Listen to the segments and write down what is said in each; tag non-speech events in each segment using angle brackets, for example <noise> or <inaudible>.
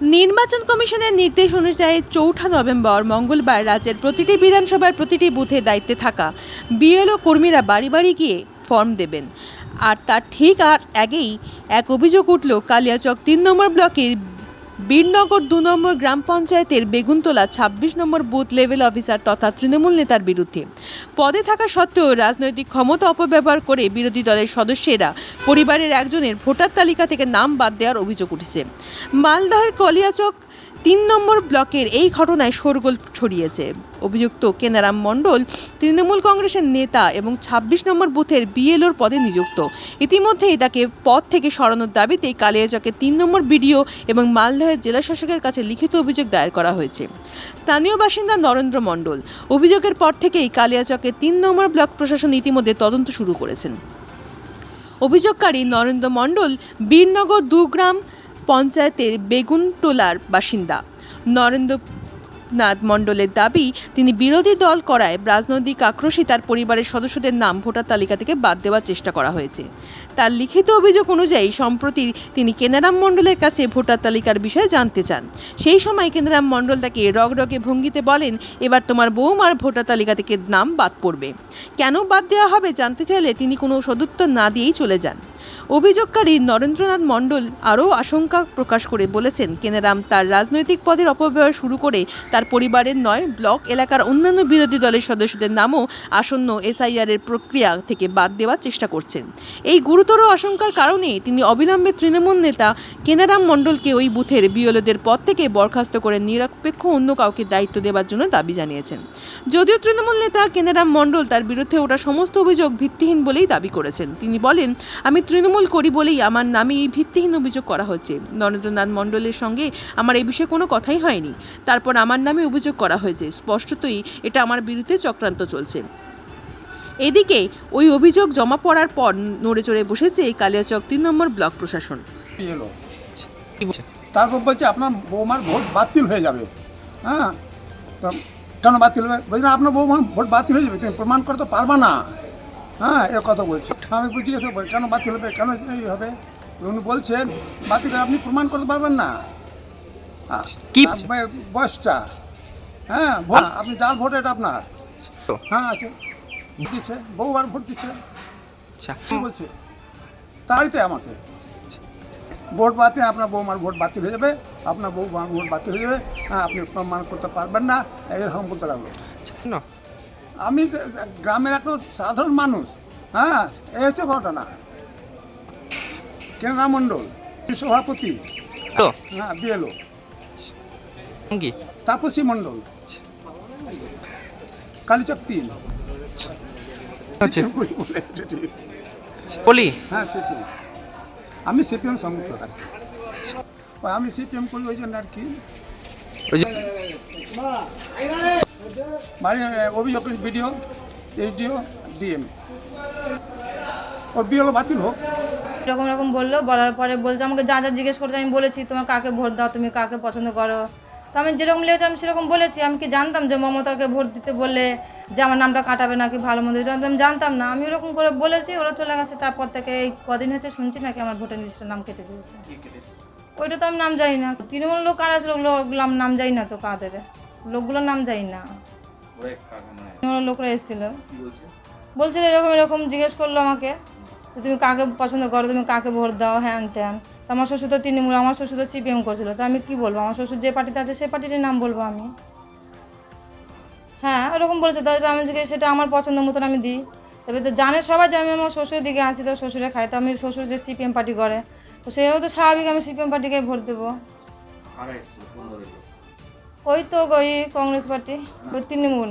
নির্বাচন কমিশনের নির্দেশ অনুযায়ী চৌঠা নভেম্বর মঙ্গলবার রাজ্যের প্রতিটি বিধানসভার প্রতিটি বুথে দায়িত্বে থাকা বিএলও কর্মীরা বাড়ি বাড়ি গিয়ে ফর্ম দেবেন। আর তার ঠিক আর আগেই এক অভিযোগ উঠল, কালিয়াচক তিন নম্বর ব্লকের বীরনগর দু নম্বর গ্রাম পঞ্চায়েতের বেগুনতলা ছাব্বিশ নম্বর বুথ লেভেল অফিসার তথা তৃণমূল নেতার বিরুদ্ধে। পদে থাকা সত্ত্বেও রাজনৈতিক ক্ষমতা অপব্যবহার করে বিরোধী দলের সদস্যেরা পরিবারের একজনের ভোটার তালিকা থেকে নাম বাদ দেওয়ার অভিযোগ উঠেছে। মালদহের কলিয়াচক তিন নম্বর ব্লকের এই ঘটনায় শোরগোল ছড়িয়েছে। অভিযুক্ত কেনারাম মণ্ডল তৃণমূল কংগ্রেসের নেতা এবং ২৬ নম্বর বুথের বিএলওর পদে নিযুক্ত। ইতিমধ্যেই তাকে পদ থেকে সরানোর দাবিতে কালিয়াচকের তিন নম্বর বিডিও এবং মালদহের জেলা শাসকের কাছে লিখিত অভিযোগ দায়ের করা হয়েছে। স্থানীয় বাসিন্দা নরেন্দ্র মণ্ডল অভিযোগের পর থেকেই কালিয়াচকের তিন নম্বর ব্লক প্রশাসন ইতিমধ্যে তদন্ত শুরু করেছেন। অভিযোগকারী নরেন্দ্র মণ্ডল বীরনগর দুগ্রাম পঞ্চায়েতের বেগুনটোলার বাসিন্দা। নরেন্দ্রনাথ মণ্ডলের দাবি, তিনি বিরোধী দল করায় রাজনৈতিক আক্রোশে তার পরিবারের সদস্যদের নাম ভোটার তালিকা থেকে বাদ দেওয়ার চেষ্টা করা হয়েছে। তার লিখিত অভিযোগ অনুযায়ী, সম্প্রতি তিনি কেনারাম মণ্ডলের কাছে ভোটার তালিকার বিষয়ে জানতে চান। সেই সময় কেনারাম মণ্ডল তাকে রগরগে ভঙ্গিতে বলেন, এবার তোমার বৌমার ভোটার তালিকা থেকে নাম বাদ পড়বে। কেন বাদ দেওয়া হবে জানতে চাইলে তিনি কোনো সদুত্তর না দিয়েই চলে যান। অভিযোগকারী নরেন্দ্রনাথ মণ্ডল আরও আশঙ্কা প্রকাশ করে বলেছেন, কেনারাম তার রাজনৈতিক পদের অপব্যবহার শুরু করে তার পরিবারের নয় ব্লক এলাকার অন্যান্য বিরোধী দলের সদস্যদের নামও আসন্ন এসআইআর এর প্রক্রিয়া থেকে বাদ দেওয়ার চেষ্টা করছেন। এই গুরুতর আশঙ্কার কারণে তিনি অবিলম্বে তৃণমূল নেতা কেনারাম মণ্ডলকে ওই বুথের বিওলোদের পদ থেকে বরখাস্ত করে নিরপেক্ষ অন্য কাউকে দায়িত্ব দেওয়ার জন্য দাবি জানিয়েছেন। যদিও তৃণমূল নেতা কেনারাম মণ্ডল তার বিরুদ্ধে ওঠা সমস্ত অভিযোগ ভিত্তিহীন বলেই দাবি করেছেন। তিনি বলেন, আমি তৃণমূল করি বলেই আমার নামে এই ভিত্তিহীন অভিযোগ করা হচ্ছে। নরেন্দ্রনাথ মণ্ডলের সঙ্গে আমার এই বিষয়ে কোনো কথাই হয়নি। তারপর আমার নামে অভিযোগ করা হয়েছে। স্পষ্টতই এটা আমার বিরুদ্ধে চক্রান্ত চলছে। এদিকে ওই অভিযোগ জমা পড়ার পর নড়ে চড়ে বসেছে কালিয়াচক তিন নম্বর ব্লক প্রশাসন। তারপর বলছে, আপনার বৌমার ভোট বাতিল হয়ে যাবে। হ্যাঁ? কেন বাতিল হবে? বলছি, আপনার বৌমার ভোট বাতিল হয়ে যাবে। তুমি প্রমাণ করতে পারবা না। হ্যাঁ এ কথা বলছে। আমি বুঝি গেছি কেন বাতিল হবে কেন এই হবে? উনি বলছেন বাতিল আপনি প্রমাণ করতে পারবেন না। হ্যাঁ, কি? বয়সটা। হ্যাঁ আপনি যার ভোট এটা আপনার। হ্যাঁ আছে দিচ্ছে বউবার ভোট দিচ্ছে আচ্ছা। কি বলছে? তাড়িতে আমাকে। ভোট বাতিল আপনার বৌমার ভোট বাতিল হয়ে যাবে আপনার বৌমার ভোট বাতিল হয়ে যাবে। হ্যাঁ আপনি প্রমাণ করতে পারবেন না এরকম বলতে লাগল। আচ্ছা, না আমি গ্রামের একটা সাধারণ মানুষ হ্যাঁ এই হচ্ছে ঘটনা। কেনা মণ্ডল? সভাপতি। হ্যাঁ বিএলও। কি? তাপসী মণ্ডল। কালীচক তিন। আচ্ছা। <laughs> বলে। বলি হ্যাঁ সিপিএম আমি সিপিএম সংযুক্ত আর কি ওই আমি সিপিএম করি ওই জন্য আর কি। বাড়ি অভিযোগ বিডিও এইচডিও ডিএম। ওর বিএলও বাতিল হোক। এরকম এরকম বলল বলার পরে বলছে আমাকে যা যা জিজ্ঞেস করতে আমি বলেছি তোমার কাকে ভোট দাও তুমি কাকে পছন্দ করো? তো আমি যেরকম লেগেছে আমি সেরকম বলেছি। আমি কি জানতাম যে মমতাকে ভোট দিতে বললে যে আমার নামটা কাটাবে নাকি ভালো মন্দ? এটা আমি জানতাম না। আমি ওরকম করে বলেছি ওরা চলে গেছে। তারপর থেকে এই কদিন হচ্ছে শুনছি নাকি আমার ভোটার লিস্টের নাম কেটে দিয়েছে। ওইটা তো আমি নাম জানি না। তৃণমূল লোক কারা ছিল ওগুলো ওগুলো নাম জানি না তো কাদের। লোকগুলোর নাম জানি না। লোকরা এসেছিল। বলছিল এরকম এরকম জিজ্ঞেস করল আমাকে তুমি কাকে পছন্দ করো তুমি কাকে ভোট দাও হ্যান ত্যান। তো আমার শ্বশুর তো তৃণমূল আমার শ্বশুর তো সিপিএম করছিল। তো আমি কি বলব? আমার শ্বশুর যে পার্টিতে আছে সেই পার্টির নাম বলব আমি। হ্যাঁ ওরকম বলেছে। তাই আমি সেটা আমার পছন্দ মতন আমি দিই। তবে তো জানে সবাই যে আমি আমার শ্বশুরের দিকে আছি তো শ্বশুরে খাই তো আমি শ্বশুর যে সিপিএম পার্টি করে তো সেও তো স্বাভাবিক আমি সিপিএম পার্টিকে ভোট দেবো। ওই তো ওই কংগ্রেস পার্টি, ওই তৃণমূল।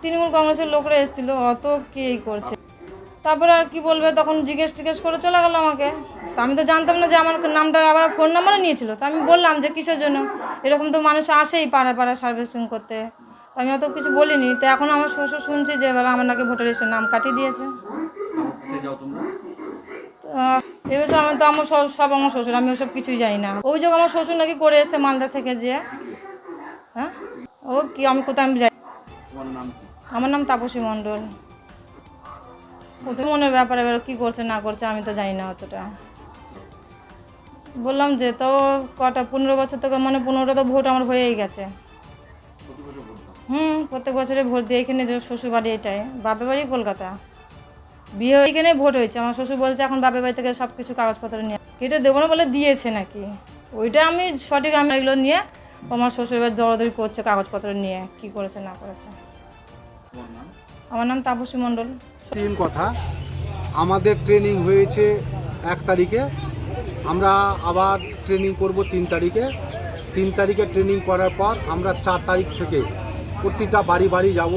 তৃণমূল কংগ্রেসের লোকরা এসেছিল, অত কে করছে? তারপরে আর কি বলবে, তখন জিজ্ঞেস টিজ্ঞেস করে চলে গেলো আমাকে। তা আমি তো জানতাম না যে আমার নামটা আবার ফোন নাম্বারও নিয়েছিল। তো আমি বললাম যে কিসের জন্য? এরকম তো মানুষ আসেই পাড়া পাড়া সার্ভিসিং করতে। আমি অত কিছু বলিনি। তো এখন আমার শ্বশুর শুনছি যে এবার আমার নাকি ভোটার লিস্টের নাম কাটিয়ে দিয়েছে। এবার আমার তো আমার সব আমার শ্বশুর, আমি ওসব কিছুই জানি না। অভিযোগ আমার শ্বশুর নাকি করে এসে মালদা থেকে যে ও কি আমি কোথায় আমি যাই? আমার নাম তাপসী মণ্ডল। ওদের মনের ব্যাপারে এবার কী করছে না করছে আমি তো জানি না অতটা। বললাম যে তো কটা পনেরো বছর থেকে মানে পনেরোটা তো ভোট আমার হয়েই গেছে। হুম প্রত্যেক বছরে ভোট দিই এখানে যে শ্বশুর বাড়ি এটাই বাপের বাড়ি কলকাতা। বিয়ে এখানে ভোট হয়েছে আমার শ্বশুর বলছে এখন বাপের বাড়ি থেকে সব কিছু কাগজপত্র নিয়ে কেটে দেবো না বলে দিয়েছে নাকি? ওইটা আমি সঠিক আমি এগুলো নিয়ে আমার শ্বশুর বাড়ি দৌড়াদৌড়ি করছে কাগজপত্র নিয়ে কি করেছে না করেছে। আমার নাম তাপসী মণ্ডল। তিন কথা। আমাদের ট্রেনিং হয়েছে এক তারিখে। আমরা আবার ট্রেনিং করব তিন তারিখে। তিন তারিখে ট্রেনিং করার পর আমরা চার তারিখ থেকে প্রতিটা বাড়ি বাড়ি যাব।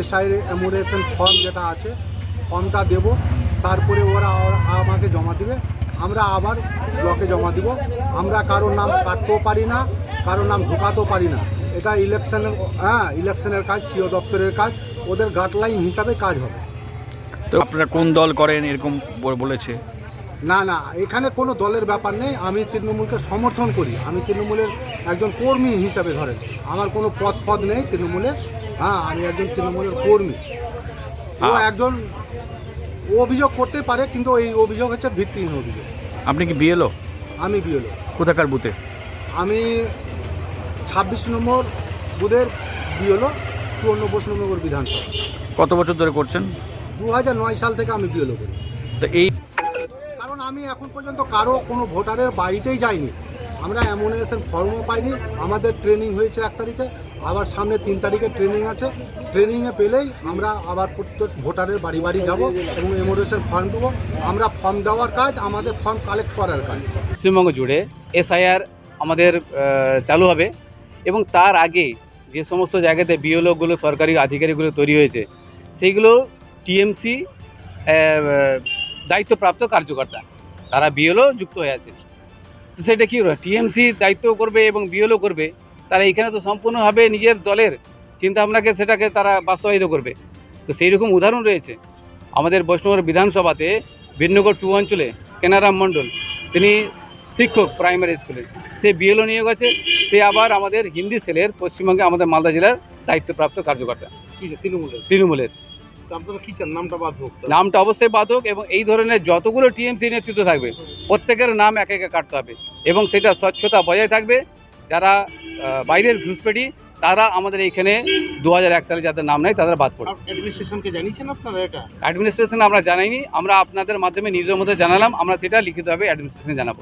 এসআইয়ের অ্যামোরেশন ফর্ম যেটা আছে ফর্মটা দেব। তারপরে ওরা আমাকে জমা দিবে। আমরা আবার ব্লকে জমা দিব। আমরা কারোর নাম কাটতেও পারি না কারোর নাম ঢোকাতেও পারি না। এটা ইলেকশনের হ্যাঁ ইলেকশনের কাজ সিও দপ্তরের কাজ। ওদের গাইডলাইন হিসাবে কাজ হবে। তো আপনারা কোন দল করেন এরকম বলে- বলেছে? না না এখানে কোনো দলের ব্যাপার নেই। আমি তৃণমূলকে সমর্থন করি। আমি তৃণমূলের একজন কর্মী হিসাবে ধরেন। আমার কোনো পদ পদ নেই তৃণমূলের। হ্যাঁ আমি একজন তৃণমূলের কর্মী। ও একজন ও অভিযোগ করতে পারে কিন্তু এই অভিযোগ হচ্ছে ভিত্তিহীন অভিযোগ। আপনি কি বিএলও? আমি বিএলও। কোথাকার বুথে? আমি ছাব্বিশ নম্বর বুধের বিএলও চুয়ান্ন বস নম্বর বিধানসভা। কত বছর ধরে করছেন? দু হাজার নয় সাল থেকে আমি বিএলও করি। তো এই কারণ আমি এখন পর্যন্ত কারও কোনো ভোটারের বাড়িতেই যাইনি। আমরা অ্যামোনেশন ফর্মও পাইনি, আমাদের ট্রেনিং হয়েছে এক তারিখে, আবার সামনে তিন তারিখে ট্রেনিং আছে। ট্রেনিংয়ে পেলেই আমরা আবার প্রত্যেক ভোটারের বাড়ি বাড়ি যাব এবং অ্যামোনেশন ফর্ম দেবো। আমরা ফর্ম দেওয়ার কাজ, আমাদের ফর্ম কালেক্ট করার কাজ। পশ্চিমবঙ্গ জুড়ে এসআইআর আমাদের চালু হবে এবং তার আগে যে সমস্ত জায়গাতে বিএলওগুলো সরকারি আধিকারিকগুলো তৈরি হয়েছে, সেইগুলো টিএমসি দায়িত্বপ্রাপ্ত কার্যকর্তা, তারা বিএলও যুক্ত হয়ে আছে। সেটা কী টিএমসি দায়িত্ব করবে এবং বিএলও করবে। তারা এখানে তো সম্পূর্ণভাবে নিজের দলের চিন্তাভাবনাকে সেটাকে তারা বাস্তবায়িত করবে। তো সেই রকম উদাহরণ রয়েছে। আমাদের বৈষ্ণবের বিধানসভাতে বিনগর টু অঞ্চলে কেনারাম মণ্ডল তিনি শিক্ষক প্রাইমারি স্কুলে। সে বিএলও নিয়ে গেছে সে আবার আমাদের হিন্দি সেলের পশ্চিমবঙ্গে আমাদের মালদা জেলার দায়িত্বপ্রাপ্ত কার্যকর্তা। তৃণমূলের? তৃণমূলের। নামটা অবশ্যই বাধক এবং এই ধরনের যতগুলো টিএমসি নেতৃত্ব থাকবে প্রত্যেকের নাম একে একে কাটতে হবে এবং সেটা স্বচ্ছতা বজায় থাকবে। যারা বাইরের ঘুষপেটি তারা আমাদের এইখানে দু এক সালে যাদের নাম নেই তাদের বাদ পড়বে অ্যাডমিনিস্ট্রেশনকে জানিয়েছেন আপনারা এটা? অ্যাডমিনিস্ট্রেশন আমরা জানাইনি আমরা আপনাদের মাধ্যমে নিজের মধ্যে জানালাম আমরা সেটা লিখিতভাবে অ্যাডমিনিস্ট্রেশনে জানাব।